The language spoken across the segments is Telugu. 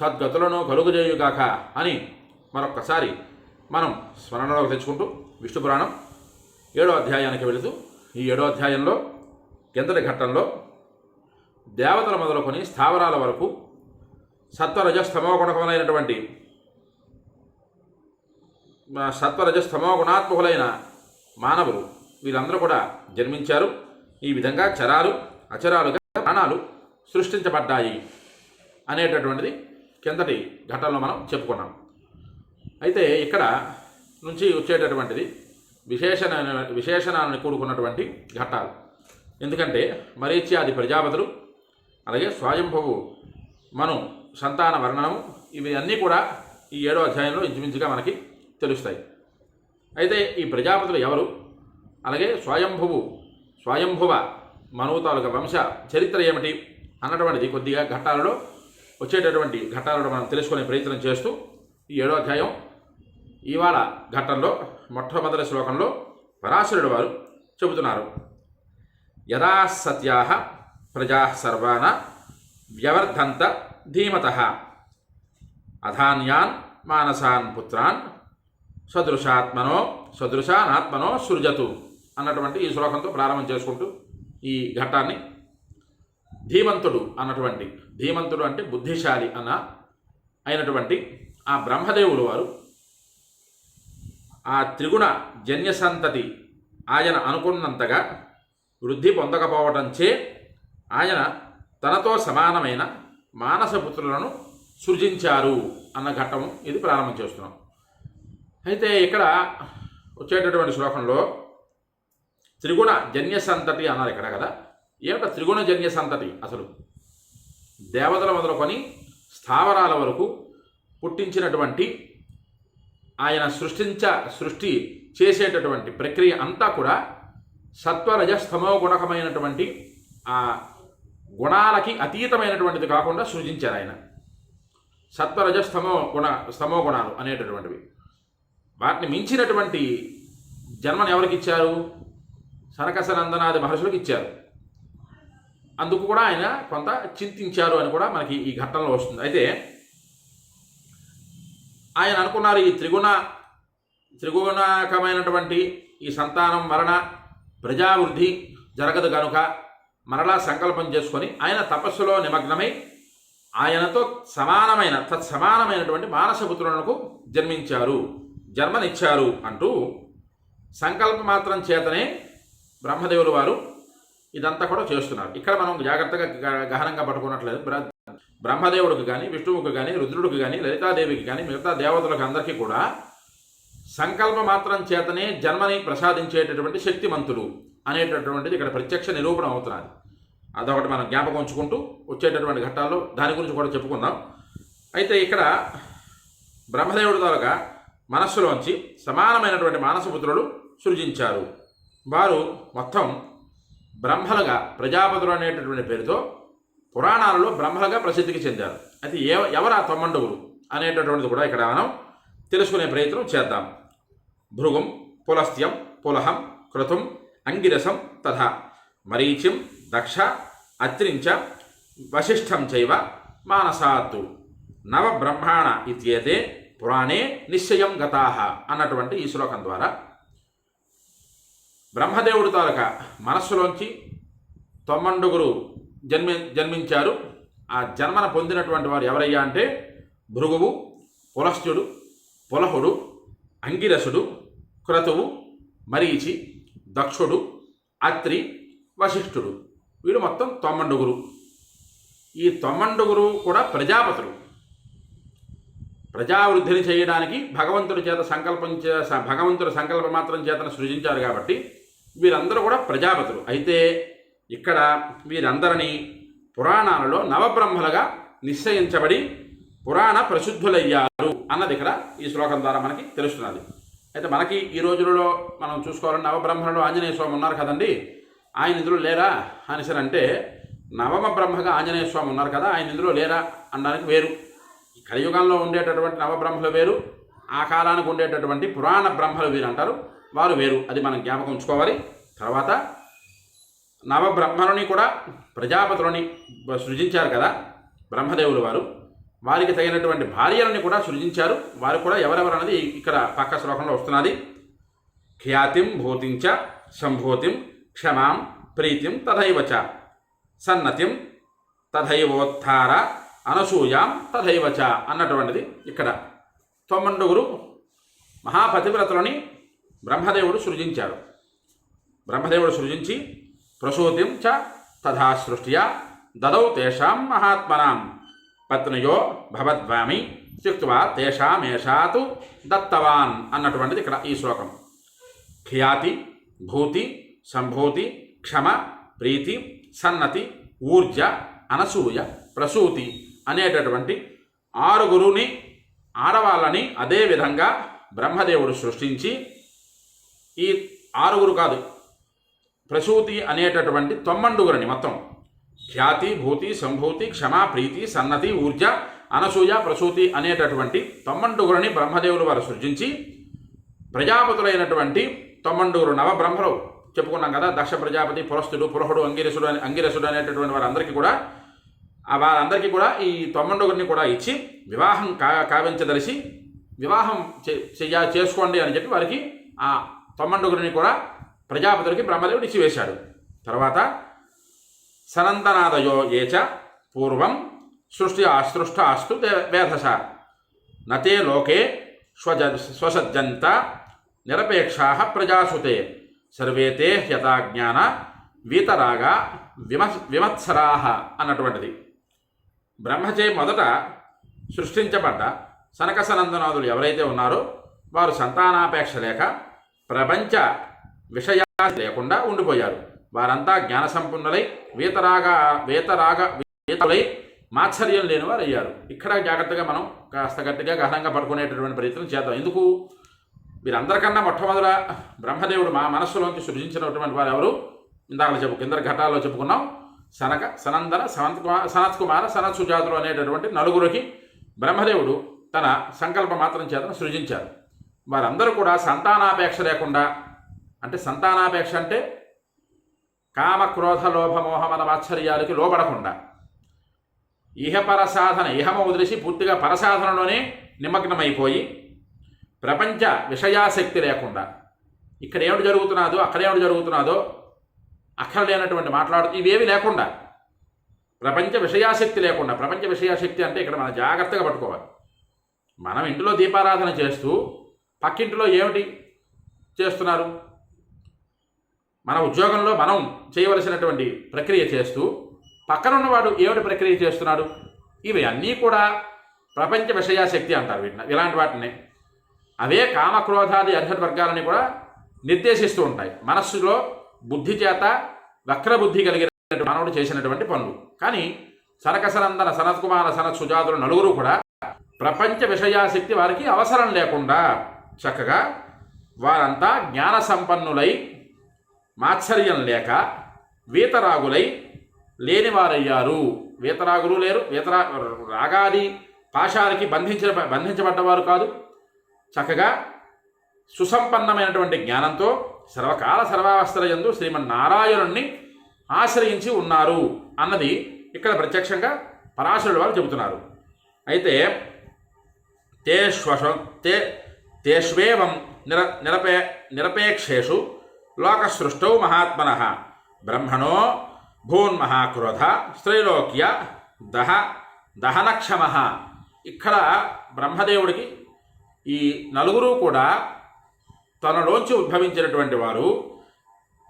సద్గతులను కలుగుజేయుగాక అని మరొక్కసారి మనం స్మరణలోకి తెచ్చుకుంటూ విష్ణు పురాణం ఏడో అధ్యాయానికి వెళుతూ ఈ ఏడో అధ్యాయంలో కిందటి ఘట్టంలో దేవతల మొదలుకొని స్థావరాల వరకు సత్వరజస్తమోగుణకములైనటువంటి సత్వరజస్తమోగుణాత్మకులైన మానవులు వీరందరూ కూడా జన్మించారు. ఈ విధంగా చరాలు అచరాలుగా ప్రాణాలు సృష్టించబడ్డాయి అనేటటువంటిది కిందటి ఘటనలో మనం చెప్పుకున్నాం. అయితే ఇక్కడ నుంచి వచ్చేటటువంటిది విశేషణ విశేషణాలను కూడుకున్నటువంటి ఘట్టాలు. ఎందుకంటే మరీచ్యాది ప్రజాపతులు అలాగే స్వయంభువు మను సంతాన వర్ణనము ఇవి అన్నీ కూడా ఈ ఏడో అధ్యాయంలో ఇంచుమించుగా మనకి తెలుస్తాయి. అయితే ఈ ప్రజాపతులు ఎవరు? అలాగే స్వయంభువు స్వయంభువ మనువు తాలూకా వంశ చరిత్ర ఏమిటి? అన్నటువంటిది కొద్దిగా ఘట్టాలలో వచ్చేటటువంటి ఘట్టాలను మనం తెలుసుకునే ప్రయత్నం చేస్తూ ఈ ఏడో అధ్యాయం ఇవాళ ఘట్టంలో మొట్టమొదటి శ్లోకంలో పరాశరుడు వారు చెబుతున్నారు. యదా సత్యా ప్రజా సర్వాన వ్యవర్ధంత ధీమత. అధాన్యాన్ మానసాన్ పుత్రాన్ సదృశాత్మనో సదృశానాత్మనో సృజతు అన్నటువంటి ఈ శ్లోకంతో ప్రారంభం చేసుకుంటూ ఈ ఘట్టాన్ని ధీమంతుడు అన్నటువంటి ధీమంతుడు అంటే బుద్ధిశాలి అన్న అయినటువంటి ఆ బ్రహ్మదేవుడు వారు ఆ త్రిగుణ జన్య సంతతి ఆయన అనుకున్నంతగా వృద్ధి పొందకపోవటంచే ఆయన తనతో సమానమైన మానసపుత్రులను సృజించారు అన్న ఘట్టము ఇది ప్రారంభం చేస్తున్నాం. అయితే ఇక్కడ వచ్చేటటువంటి శ్లోకంలో త్రిగుణ జన్య సంతతి అన్నారు ఇక్కడ కదా. ఏమిట త్రిగుణజన్య సంతతి? అసలు దేవతల మొదలుకొని స్థావరాల వరకు పుట్టించినటువంటి ఆయన సృష్టించ సృష్టి చేసేటటువంటి ప్రక్రియ అంతా కూడా సత్వరజస్తమో గుణకమైనటువంటి ఆ గుణాలకి అతీతమైనటువంటిది కాకుండా సృజించారు ఆయన. సత్వరజస్తమో గుణ స్తమో గుణాలు అనేటటువంటివి. వాటిని మించినటువంటి జన్మను ఎవరికి ఇచ్చారు? సనకసనందనాది మహర్షులకు ఇచ్చారు. అందుకు కూడా ఆయన కొంత చింతించారు అని కూడా మనకి ఈ ఘట్టంలో వస్తుంది. అయితే ఆయన అనుకున్నారు ఈ త్రిగుణ త్రిగుణకమైనటువంటి ఈ సంతానం మరణ ప్రజావృద్ధి జరగదు కనుక మరలా సంకల్పం చేసుకొని ఆయన తపస్సులో నిమగ్నమై ఆయనతో సమానమైన తత్సమానమైనటువంటి మానసపుత్రులకు జన్మించారు జన్మనిచ్చారు అంటూ సంకల్ప మాత్రం చేతనే బ్రహ్మదేవులు వారు ఇదంతా కూడా చేస్తున్నారు. ఇక్కడ మనం జాగ్రత్తగా గహనంగా పట్టుకున్నట్లేదు బ్రహ్మదేవుడికి కానీ విష్ణువుకి కానీ రుద్రుడికి కానీ లలితాదేవికి కానీ మిగతా దేవతలకు అందరికీ కూడా సంకల్ప మాత్రం చేతనే జన్మని ప్రసాదించేటటువంటి శక్తిమంతులు అనేటటువంటిది ఇక్కడ ప్రత్యక్ష నిరూపణ అవుతున్నది. అదొకటి మనం జ్ఞాపకం ఉంచుకుంటూ వచ్చేటటువంటి ఘట్టాల్లో దాని గురించి కూడా చెప్పుకుందాం. అయితే ఇక్కడ బ్రహ్మదేవుడి ద్వారా మనస్సులోంచి సమానమైనటువంటి మానసపుత్రులు సృజించారు. వారు మొత్తం బ్రహ్మలుగా ప్రజాపతులు అనేటటువంటి పేరుతో పురాణాలలో బ్రహ్మలుగా ప్రసిద్ధికి చెందారు. అది ఏ ఎవరా ఆ అనేటటువంటిది కూడా ఇక్కడ మనం తెలుసుకునే ప్రయత్నం చేద్దాం. భృగుం పులస్త్యం పులహం క్రతుం అంగిరసం తథా మరీచిం దక్ష అత్రించ వశిష్ఠం చైవ మానసాత్తు. నవబ్రహ్మాణ ఇత్యేతే పురాణే నిశ్చయం గతాహ అన్నటువంటి ఈ శ్లోకం ద్వారా బ్రహ్మదేవుడు తాలూక మనస్సులోంచి తొమ్మండుగురు జన్మి జన్మించారు. ఆ జన్మన పొందినటువంటి వారు ఎవరయ్యా అంటే భృగువు పులస్త్యుడు పులహుడు అంగిరసుడు క్రతువు మరీచి దక్షుడు అత్రి వశిష్ఠుడు. వీడు మొత్తం తొమ్మండుగురు. ఈ తొమ్మండుగురు కూడా ప్రజాపతులు. ప్రజావృద్ధిని చేయడానికి భగవంతుడి చేత సంకల్పం చే భగవంతుడి సంకల్ప మాత్రం చేతను సృజించారు కాబట్టి వీరందరూ కూడా ప్రజాపతులు అయితే ఇక్కడ వీరందరినీ పురాణాలలో నవబ్రహ్మలుగా నిశ్చయించబడి పురాణ ప్రసిద్ధులయ్యారు అన్నది ఇక్కడ ఈ శ్లోకం ద్వారా మనకి తెలుస్తున్నది. అయితే మనకి ఈ రోజులలో మనం చూసుకోవాలని నవబ్రహ్మలలో ఆంజనేయ స్వామి ఉన్నారు కదండి? ఆయన ఇందులో లేరా? అని అంటే నవమ బ్రహ్మగా ఆంజనేయ స్వామి ఉన్నారు కదా ఆయన ఇందులో లేరా అనడానికి వేరు. కలియుగంలో ఉండేటటువంటి నవబ్రహ్మలు వేరు ఆ కాలానికి ఉండేటటువంటి పురాణ బ్రహ్మలు వీరు అంటారు. వారు వేరు. అది మనం జ్ఞాపకం ఉంచుకోవాలి. తర్వాత నవబ్రహ్మలని కూడా ప్రజాపతులని సృజించారు కదా బ్రహ్మదేవులు వారు. వారికి తగినటువంటి భార్యలని కూడా సృజించారు. వారు కూడా ఎవరెవరు అన్నది ఇక్కడ పక్క శ్లోకంలో వస్తున్నది. ఖ్యాతిం భూతించ సంభూతిం క్షమాం ప్రీతిం తథైవ చ సన్నతిం తథైవోత్థార అనసూయాం తథైవచ అన్నటువంటిది ఇక్కడ. తొమ్మండుగురు మహాపతివ్రతలని బ్రహ్మదేవుడు సృజించాడు. బ్రహ్మదేవుడు సృజించి ప్రసూతిం చ తథా సృష్ట్యా దదౌ తేషాం మహాత్మనాం. పత్నయో భవద్వామి త్యుక్త్వా తేషామేషాతు దత్తవాన్ అన్నటువంటిది ఇక్కడ ఈ శ్లోకం. ఖ్యాతి భూతి సంభూతి క్షమ ప్రీతి సన్నతి ఊర్జ అనసూయ ప్రసూతి అనేటటువంటి ఆరుగురుని ఆడవాళ్ళని అదే విధంగా బ్రహ్మదేవుడు సృష్టించి ఈ ఆరుగురు కాదు. ప్రసూతి అనేటటువంటి తొమ్మండుగురని మొత్తం. ఖ్యాతి భూతి సంభూతి క్షమా ప్రీతి సన్నతి ఊర్జ అనసూయ ప్రసూతి అనేటటువంటి తొమ్మండుగురని బ్రహ్మదేవులు వారు సృజించి ప్రజాపతులైనటువంటి తొమ్మండుగురు నవబ్రహ్మలు చెప్పుకున్నాం కదా దక్ష ప్రజాపతి పురస్తుడు పురహుడు అంగిరసుడు అని అంగిరసుడు అనేటటువంటి వారందరికీ కూడా ఆ వారందరికీ కూడా ఈ తొమ్మండుగురిని కూడా ఇచ్చి వివాహం కా కావించదలిసి వివాహం చే- చేసుకోండి అని చెప్పి వారికి ఆ తొమ్మండుగురిని కూడా ప్రజాపతులకి బ్రహ్మదేవుడు ఇచ్చివేశాడు తర్వాత సనందనాదయో ఏచ పూర్వం సృష్టి అసృష్ట అస్తు వేధస నతే లోకే స్వజ స్వసజ్జంత నిరపేక్షా ప్రజాసుతే. సర్వే తే హ్యతాజ్ఞాన వీతరాగా విమ విమత్సరాహ అన్నటువంటిది. బ్రహ్మచే మొదట సృష్టించబడ్డ సనక సనందనాథులు ఎవరైతే ఉన్నారో వారు సంతానాపేక్ష లేక ప్రపంచ విషయా లేకుండా ఉండిపోయారు. వారంతా జ్ఞాన సంపన్నులై వేతరాగ వేతరాగ వేతలై మాత్సర్యం లేని వారు అయ్యారు ఇక్కడ జాగ్రత్తగా మనం కాస్త గట్టిగా గహనంగా పడుకునేటటువంటి ప్రయత్నం చేద్దాం. ఎందుకు? వీరందరికన్నా మొట్టమొదట బ్రహ్మదేవుడు మా మనస్సులోంచి సృజించినటువంటి వారు ఎవరు? ఇందాక చెప్పు కింద ఘటాల్లో చెప్పుకున్నాం. సనక సనందన సనంత్ కుమార్ సనత్ కుమార సనత్ సుజాతులు అనేటటువంటి నలుగురికి బ్రహ్మదేవుడు తన సంకల్ప మాత్రం చేతను సృజించారు. వారందరూ కూడా సంతానాపేక్ష లేకుండా అంటే సంతానాపేక్ష అంటే కామ క్రోధ లోభ వాత్సర్యాలకి లోబడకుండా ఇహపర సాధన ఇహమ వదిలేసి పూర్తిగా పరసాధనలోనే నిమగ్నమైపోయి ప్రపంచ విషయాశక్తి లేకుండా ఇక్కడ ఏమిటి జరుగుతున్నదో అక్కడ ఏమిటి జరుగుతున్నదో అక్కడ లేనటువంటి మాట్లాడు ఇవేవి లేకుండా ప్రపంచ విషయాశక్తి లేకుండా ప్రపంచ విషయాశక్తి అంటే ఇక్కడ మనం జాగ్రత్తగా పట్టుకోవాలి. మనం ఇంటిలో దీపారాధన చేస్తూ పక్కింటిలో ఏమిటి చేస్తున్నారు? మన ఉద్యోగంలో మనం చేయవలసినటువంటి ప్రక్రియ చేస్తూ పక్కనున్నవాడు ఏమిటి ప్రక్రియ చేస్తున్నాడు? ఇవి అన్నీ కూడా ప్రపంచ విషయాశక్తి అంటారు వీటిని. ఇలాంటి వాటిని అవే కామక్రోధాది అర్హత వర్గాలని కూడా నిర్దేశిస్తూ ఉంటాయి. మనస్సులో బుద్ధి చేత వక్రబుద్ధి కలిగిన మానవుడు చేసినటువంటి పనులు. కానీ సనకసనందన సనత్కుమార సనత్ సుజాతులు నలుగురు కూడా ప్రపంచ విషయాశక్తి వారికి అవసరం లేకుండా చక్కగా వారంతా జ్ఞాన సంపన్నులై మాత్సర్యం లేక వీతరాగులై లేనివారయ్యారు. వీతరాగులు లేరు వీతరా రాగాది పాశాలకి బంధించిన బంధించబడ్డవారు కాదు. చక్కగా సుసంపన్నమైనటువంటి జ్ఞానంతో సర్వకాల సర్వావస్థల యందు శ్రీమన్నారాయణుణ్ణి ఆశ్రయించి ఉన్నారు అన్నది ఇక్కడ ప్రత్యక్షంగా పరాశరుడు వారు చెబుతున్నారు. అయితే తే శ్వశ తే తేష్వేవం నిర నిరపే నిరపేక్షేషు లోకసృష్టౌ మహాత్మన. బ్రహ్మణో భూన్మహాక్రోధ స్త్రైలోక్య దహ దహనక్షమ. ఇక్కడ బ్రహ్మదేవుడికి ఈ నలుగురు కూడా తనలోంచి ఉద్భవించినటువంటి వారు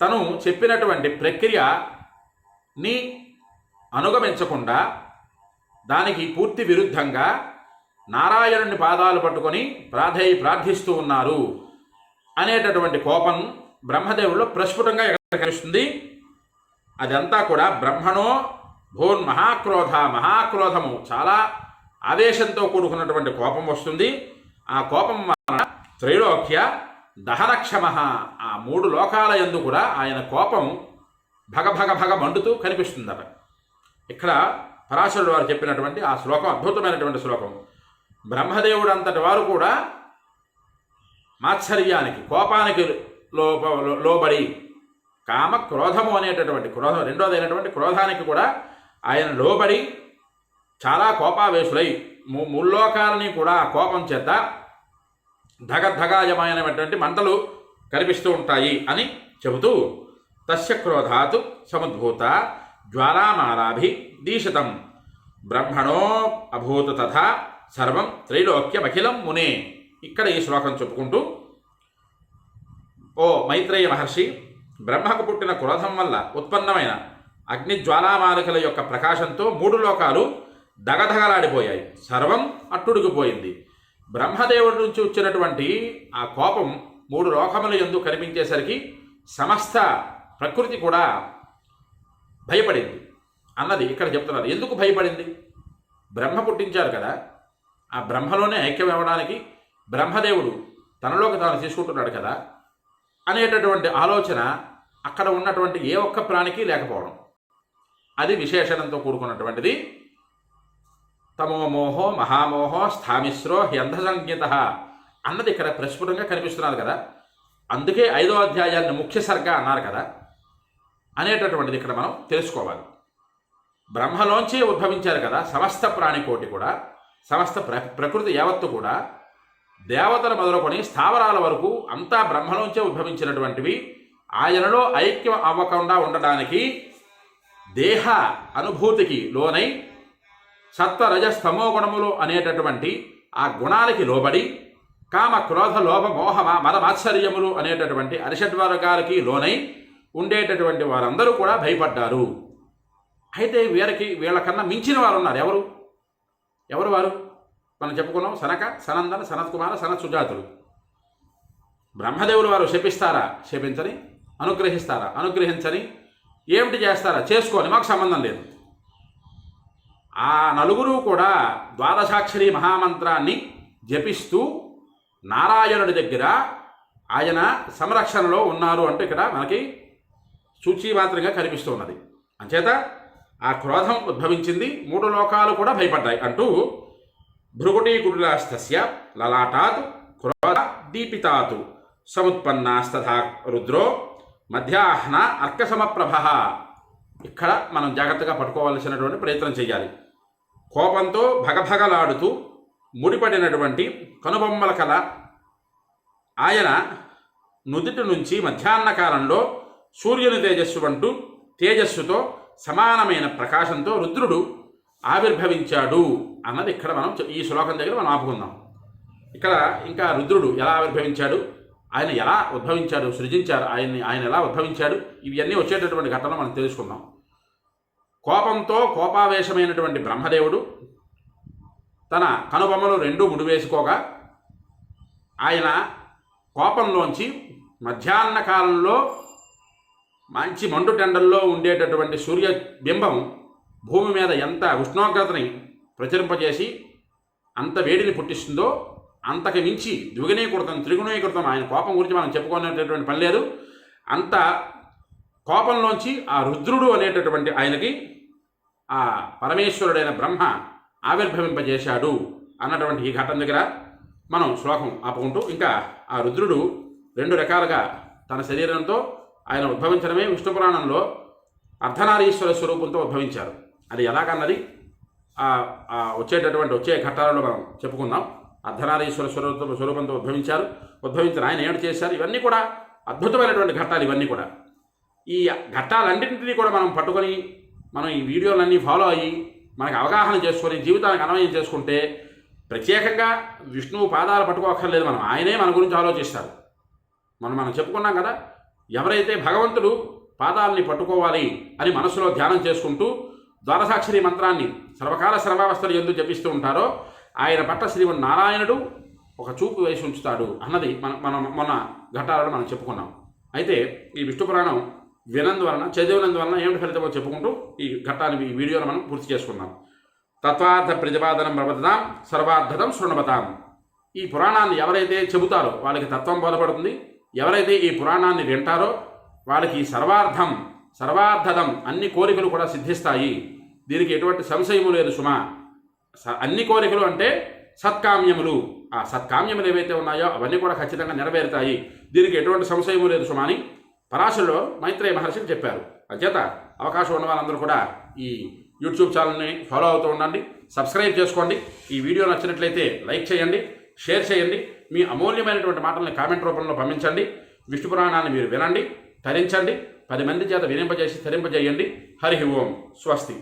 తను చెప్పినటువంటి ప్రక్రియని అనుగమించకుండా దానికి పూర్తి విరుద్ధంగా నారాయణుని పాదాలు పట్టుకొని ప్రాధేయ ప్రార్థిస్తూ ఉన్నారు అనేటటువంటి కోపం బ్రహ్మదేవుల్లో ప్రస్ఫుటంగా ఎక్కడ కనిపిస్తుంది అదంతా కూడా బ్రహ్మణో భోన్ మహాక్రోధ మహాక్రోధము చాలా ఆవేశంతో కూడుకున్నటువంటి కోపం వస్తుంది. ఆ కోపం వలన త్రైలోక్య దహనక్షమ ఆ మూడు లోకాల ఎందు కూడా ఆయన కోపం భగభగ భగ మండుతూ కనిపిస్తుందట. ఇక్కడ పరాశరుడు వారు చెప్పినటువంటి ఆ శ్లోకం అద్భుతమైనటువంటి శ్లోకం. బ్రహ్మదేవుడు అంతటి వారు కూడా మాత్సర్యానికి కోపానికి లోప లోబడి కామ క్రోధము అనేటటువంటి క్రోధం రెండోదైనటువంటి క్రోధానికి కూడా ఆయన లోబడి చాలా కోపావేశులై ముల్లోకాలని కూడా కోపం చేత ధగధగాయమైనటువంటి మంటలు కనిపిస్తూ ఉంటాయి అని చెబుతూ తస్య క్రోధాత్ సముద్భూత జ్వాలామాలాభి దీశితం. బ్రహ్మణో అభూత తథా సర్వం త్రైలోక్యమఖిలం మునే. ఇక్కడ ఈ శ్లోకం చెప్పుకుంటూ ఓ మైత్రేయ మహర్షి బ్రహ్మకు పుట్టిన క్రోధం వల్ల ఉత్పన్నమైన అగ్ని జ్వాలామాలికల యొక్క ప్రకాశంతో మూడు లోకాలు దగదగలాడిపోయాయి. సర్వం అట్టుడిగిపోయింది బ్రహ్మదేవుడి నుంచి వచ్చినటువంటి ఆ కోపం మూడు లోకముల ఎందు కనిపించేసరికి సమస్త ప్రకృతి కూడా భయపడింది. అన్నది ఇక్కడ చెప్తున్నారు. ఎందుకు భయపడింది? బ్రహ్మ పుట్టించారు కదా. ఆ బ్రహ్మలోనే ఐక్యం ఇవ్వడానికి బ్రహ్మదేవుడు తనలోకి తాను తీసుకుంటున్నాడు కదా అనేటటువంటి ఆలోచన అక్కడ ఉన్నటువంటి ఏ ఒక్క ప్రాణికి లేకపోవడం. అది విశేషణంతో కూడుకున్నటువంటిది. తమోమోహో మహామోహో స్థామిశ్రో హ్యంధసంజ్ఞిత అన్నది ఇక్కడ ప్రస్ఫుటంగా కనిపిస్తున్నది కదా. అందుకే ఐదో అధ్యాయాన్ని ముఖ్య సర్గ అన్నారు కదా. అనేటటువంటిది ఇక్కడ మనం తెలుసుకోవాలి. బ్రహ్మలోంచి ఉద్భవించారు కదా సమస్త ప్రాణికోటి కూడా. సమస్త ప్ర ప్రకృతి యావత్తు కూడా దేవతలు మొదలుకొని స్థావరాల వరకు అంతా బ్రహ్మలోంచే ఉద్భవించినటువంటివి. ఆయనలో ఐక్యం అవ్వకుండా ఉండడానికి దేహ అనుభూతికి లోనై సత్వరజస్తమో గుణములు అనేటటువంటి ఆ గుణాలకి లోబడి కామ క్రోధ లోభ మోహ మద మాత్సర్యములు అనేటటువంటి అరిషడ్వర్గాలకి లోనై ఉండేటటువంటి వారందరూ కూడా భయపడ్డారు. అయితే వీరికి వీళ్ళకన్నా మించిన వారు ఉన్నారు ఎవరు? ఎవరు వారు? మనం చెప్పుకున్నాం సనక సనందన సనత్ కుమార సనత్ సుజాతులు బ్రహ్మదేవులు వారు శపిస్తారా? శపించని. అనుగ్రహిస్తారా? అనుగ్రహించని. ఏమిటి చేస్తారా? చేసుకోని. మాకు సంబంధం లేదు. ఆ నలుగురు కూడా ద్వాదశాక్షరి మహామంత్రాన్ని జపిస్తూ నారాయణుడి దగ్గర ఆయన సంరక్షణలో ఉన్నారు అంటే ఇక్కడ మనకి సూచీమాత్రంగా కనిపిస్తూ ఉన్నది. అంచేత ఆ క్రోధం ఉద్భవించింది. మూడు లోకాలు కూడా భయపడ్డాయి అంటూ భృగుటీకుటిలాస్తస్య లలాటాత్ క్రోధ దీపితాతు సముత్పన్నాస్తథా రుద్రో మధ్యాహ్న అర్కసమప్రభ ఇక్కడ మనం జాగ్రత్తగా పట్టుకోవాల్సినటువంటి ప్రయత్నం చేయాలి. కోపంతో భగభగలాడుతూ ముడిపడినటువంటి కనుబొమ్మల కల ఆయన నుదుటి నుంచి మధ్యాహ్న కాలంలో సూర్యుని తేజస్సు అంటూ తేజస్సుతో సమానమైన ప్రకాశంతో రుద్రుడు ఆవిర్భవించాడు అన్నది ఇక్కడ మనం ఈ శ్లోకం దగ్గర మనం ఆపుకుందాం. ఇక్కడ ఇంకా రుద్రుడు ఎలా ఆవిర్భవించాడు? ఆయన ఎలా ఉద్భవించాడు? సృజించారు? ఆయన్ని ఆయన ఎలా ఉద్భవించాడు? ఇవన్నీ వచ్చేటటువంటి ఘటనలు మనం తెలుసుకుందాం. కోపంతో కోపావేశమైనటువంటి బ్రహ్మదేవుడు తన కనుబొమ్మలు రెండు ముడివేసుకోగా ఆయన కోపంలోంచి మధ్యాహ్న కాలంలో మంచి మండు టెండల్లో ఉండేటటువంటి సూర్య బింబం భూమి మీద ఎంత ఉష్ణోగ్రతని ప్రచురింపజేసి అంత వేడిని పుట్టిస్తుందో అంతకు మించి ద్విగుణీకృతం త్రిగుణీకృతం ఆయన కోపం గురించి మనం చెప్పుకునేటటువంటి పని లేదు. అంత కోపంలోంచి ఆ రుద్రుడు అనేటటువంటి ఆయనకి ఆ పరమేశ్వరుడైన బ్రహ్మ ఆవిర్భవింపజేశాడు అన్నటువంటి ఈ ఘటన దగ్గర మనం శ్లోకం ఆపుకుంటూ ఇంకా ఆ రుద్రుడు రెండు రకాలుగా తన శరీరంతో ఆయన ఉద్భవించడమే విష్ణు పురాణంలో అర్ధనారీశ్వర స్వరూపంతో ఉద్భవించారు. అది ఎలాగన్నది? వచ్చేటటువంటి వచ్చే ఘట్టాలలో మనం చెప్పుకుందాం. అర్ధనారీశ్వర స్వరూప స్వరూపంతో ఉద్భవించారు. ఉద్భవించిన ఆయన ఏమిటి చేశారు? ఇవన్నీ కూడా అద్భుతమైనటువంటి ఘట్టాలు ఇవన్నీ కూడా. ఈ ఘట్టాలన్నింటినీ కూడా మనం పట్టుకొని మనం ఈ వీడియోలన్నీ ఫాలో అయ్యి మనకు అవగాహన చేసుకొని జీవితానికి అన్వయం చేసుకుంటే ప్రత్యేకంగా విష్ణువు పాదాలు పట్టుకోక్కర్లేదు. మనం ఆయనే మన గురించి ఆలోచిస్తారు. మనం మనం చెప్పుకున్నాం కదా ఎవరైతే భగవంతుడు పాదాలని పట్టుకోవాలి అని మనసులో ధ్యానం చేసుకుంటూ ద్వారసాక్షరి మంత్రాన్ని సర్వకాల సర్వావస్థలు ఎందుకు జపిస్తూ ఉంటారో ఆయన పట్ల శ్రీమన్ నారాయణుడు ఒక చూపు వేసి ఉంచుతాడు అన్నది మన మనం మన ఘట్టాలను మనం చెప్పుకున్నాం. అయితే ఈ విష్ణు పురాణం వినందువలన చదివినందువలన ఏమిటి ఫలితమో చెప్పుకుంటూ ఈ ఘట్టాన్ని ఈ వీడియోను మనం పూర్తి చేసుకున్నాం. తత్వార్థ ప్రతిపాదనం ప్రబద్ధతాం సర్వార్థతం శృణబతాం ఈ పురాణాన్ని ఎవరైతే చెబుతారో వాళ్ళకి తత్వం బోధపడుతుంది. ఎవరైతే ఈ పురాణాన్ని వింటారో వాళ్ళకి సర్వార్థం సర్వార్థదం అన్ని కోరికలు కూడా సిద్ధిస్తాయి. దీనికి ఎటువంటి సంశయము లేదు సుమ. స- అన్ని కోరికలు అంటే సత్కామ్యములు. ఆ సత్కామ్యములు ఏవైతే ఉన్నాయో అవన్నీ కూడా ఖచ్చితంగా నెరవేరుతాయి. దీనికి ఎటువంటి సంశయము లేదు సుమా అని పరాశుల్లో మైత్రేయ మహర్షిని చెప్పారు. అంచేత అవకాశం ఉన్న వాళ్ళందరూ కూడా ఈ యూట్యూబ్ ఛానల్ని ఫాలో అవుతూ ఉండండి సబ్స్క్రైబ్ చేసుకోండి. ఈ వీడియో నచ్చినట్లయితే లైక్ చేయండి షేర్ చేయండి. మీ అమూల్యమైనటువంటి మాటల్ని కామెంట్ రూపంలో పంపించండి. విష్ణు పురాణాన్ని మీరు వినండి తరించండి. పది మంది చేత వినింపజేసి తరింపజేయండి. హరి ఓం. స్వస్తి.